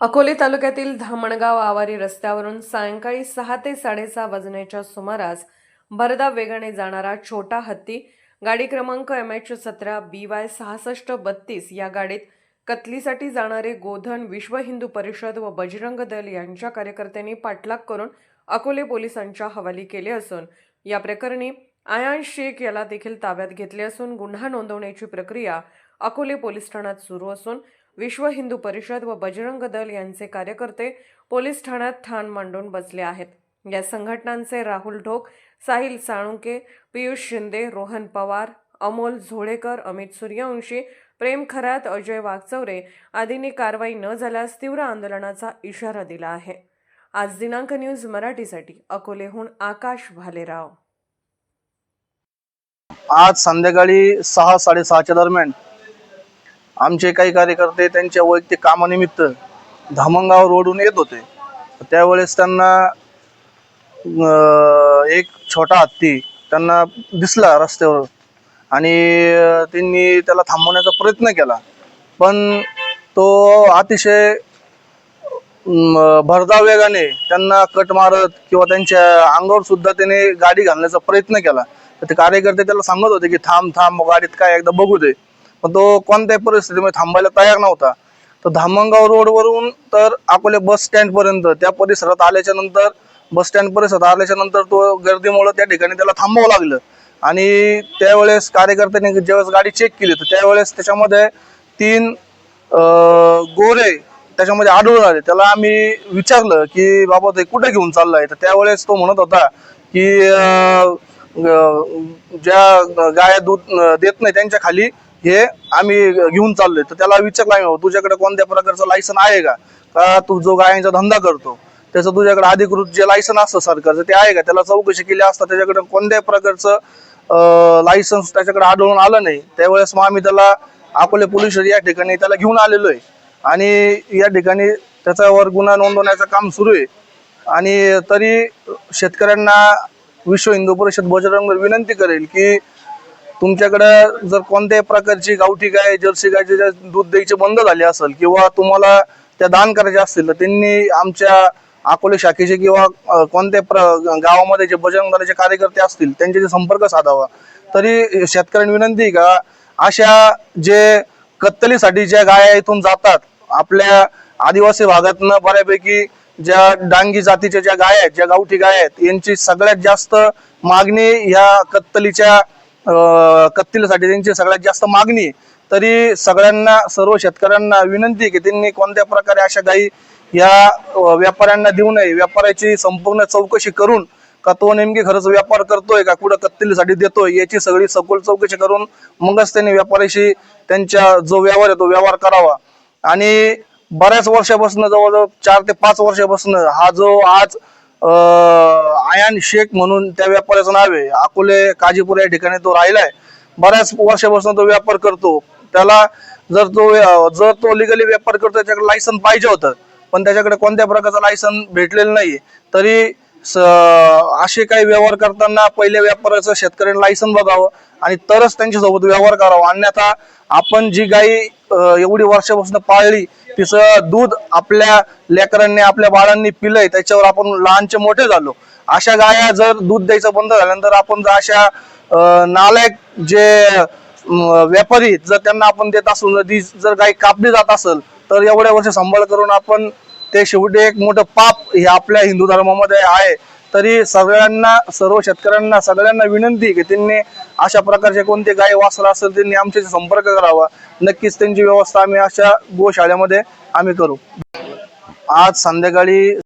अकोले तालुक्यातील धामणगाव आवारी रस्त्यावरून सायंकाळी सहा ते साडेसहा वाजण्याच्या सुमारास भरदा वेगाने जाणारा छोटा हत्ती गाडी क्रमांक एम एच सतरा बी वाय सहासष्ट बत्तीस या गाडीत कतलीसाठी जाणारे गोधन विश्व हिंदू परिषद व बजरंग दल यांच्या कार्यकर्त्यांनी पाठलाग करून अकोले पोलिसांच्या हवाली केले असून या प्रकरणी आयान शेख याला देखील ताब्यात घेतले असून गुन्हा नोंदवण्याची प्रक्रिया अकोले पोलीस ठाण्यात सुरू असून विश्व हिंदू परिषद व बजरंग दल यांचे कार्यकर्ते पोलीस ठाण्यात ठाण मांडून बसले आहेत. या संघटनांचे राहुल ढोक साहिल साळुंके पियुष शिंदे रोहन पवार अमोल झोळेकर अमित सूर्यवंशी प्रेम खरात अजय वागचौरे आदींनी कारवाई न झाल्यास तीव्र आंदोलनाचा इशारा दिला आहे. आज दिनांक न्यूज मराठीसाठी अकोलेहून आकाश भालेराव. आज संध्याकाळी सहा साडेसहाच्या दरम्यान आमचे काही कार्यकर्ते त्यांच्या वैयक्तिक कामानिमित्त धामणगाव रोडून येत होते. त्यावेळेस त्यांना एक छोटा हत्ती त्यांना दिसला रस्त्यावर आणि त्यांनी त्याला थांबवण्याचा प्रयत्न केला. पण तो अतिशय भरधाव वेगाने त्यांना कट मारत किंवा त्यांच्या अंगावर सुद्धा त्याने गाडी घालण्याचा प्रयत्न केला. तर ते कार्यकर्ते त्याला सांगत होते की थांब थांब गाडीत काय एकदा बघू दे. पण तो कोणत्याही परिस्थितीमध्ये थांबायला तयार नव्हता. तर धामणगाव रोडवरून तर अकोले बस स्टँड पर्यंत त्या परिसरात आल्याच्यानंतर बस स्टँड परिसरात आल्याच्यानंतर तो गर्दीमुळे त्या ठिकाणी त्याला थांबावं लागलं. आणि त्यावेळेस कार्यकर्त्यांनी ज्यावेळेस गाडी चेक केली तर त्यावेळेस त्याच्यामध्ये तीन गोरे त्याच्यामध्ये आढळून आले. त्याला आम्ही विचारलं की बाबा ते कुठे घेऊन चाललाय? तर त्यावेळेस तो म्हणत होता की ज्या गाया दूध देत नाही त्यांच्या खाली हे आम्ही घेऊन चाललोय. तर त्याला विचारलं आम्ही तुझ्याकडे कोणत्या प्रकारचं लायसन आहे का? का तू जो गायांचा धंदा करतो त्याचं तुझ्याकडे अधिकृत जे लायसन असतं सरकारचं ते आहे का? त्याला चौकशी केली असता त्याच्याकडे कोणत्याही प्रकारचं लायसन्स त्याच्याकडे आढळून आलं नाही त्यावेळेस मग आम्ही त्याला अकोले पोलीस या ठिकाणी त्याला घेऊन आलेलो आहे आणि या ठिकाणी त्याच्यावर गुन्हा नोंदवण्याचं काम सुरू आहे. आणि तरी शेतकऱ्यांना विश्व हिंदू परिषद बजरंग विनंती करेल की तुमच्याकडं जर कोणत्याही प्रकारची गावठी गाय जर्सी गायचे जर दूध द्यायचे बंद झाले असेल किंवा तुम्हाला त्या दान करायचे असतील तर त्यांनी आमच्या अकोले शाखेचे किंवा कोणत्या प्र गावामध्ये जे बजरंग दलाचे कार्यकर्ते असतील त्यांच्याशी संपर्क साधावा. तरी शेतकऱ्यांनी विनंती का अशा जे कत्तलीसाठी ज्या गाया इथून जातात आपल्या आदिवासी भागातनं बऱ्यापैकी ज्या डांगी जातीच्या ज्या गाय आहेत ज्या गावठी गाय आहेत यांची सगळ्यात जास्त मागणी ह्या कत्तलीच्या कत्तीलसाठी त्यांची सगळ्यात जास्त मागणी आहे. तरी सगळ्यांना सर्व शेतकऱ्यांना विनंती आहे की त्यांनी कोणत्या प्रकारे अशा गायी या व्यापाऱ्यांना देऊ नये व्यापाऱ्याची संपूर्ण चौकशी करून का तो नेमकी खरंच व्यापार करतोय का कुठं कत्तीलसाठी देतोय याची सगळी सखोल चौकशी करून मगच त्यांनी व्यापाऱ्याशी त्यांच्या जो व्यवहार आहे तो व्यवहार करावा आणि बऱ्याच वर्षापासून जवळजवळ चार ते पाच वर्षापासून हा जो आज आयान शेख म्हणून त्या व्यापाऱ्याचं नाव आहे. अकोले काजीपूर या ठिकाणी तो राहिलाय. बऱ्याच वर्षापासून तो व्यापार करतो. त्याला जर तो जर तो लिगली व्यापार करतो त्याच्याकडे लायसन पाहिजे होतं. पण त्याच्याकडे कोणत्या प्रकारचं लायसन भेटलेलं नाही तरी असे काही व्यवहार करताना पहिल्या व्यापाराचं शेतकऱ्यांनी लायसन बघावं आणि तरच त्यांच्यासोबत व्यवहार करावा. अन्यथा आपण जी गाई एवढी वर्षापासून पाळली तिचं दूध आपल्या लेकरांनी आपल्या बाळांनी पिलंय त्याच्यावर आपण लहानचे मोठे झालो. अशा गाया जर दूध द्यायचं बंद झाल्यानंतर आपण जर अशा नालायक जे व्यापारी जर त्यांना आपण देत असू नदी जर गाय कापली जात असेल तर एवढ्या वर्ष सांभाळ करून आपण ते शेवटी एक मोठं पाप हे आपल्या हिंदू धर्मामध्ये आहे तरी सगळ्यांना सर्व शेतकऱ्यांना सगळ्यांना विनंती की त्यांनी अशा प्रकारचे कोणते गाय वासरा असेल त्यांनी आमच्याशी संपर्क करावा. नक्कीच त्यांची व्यवस्था आम्ही अशा गोशाळेमध्ये आम्ही करू. आज संध्याकाळी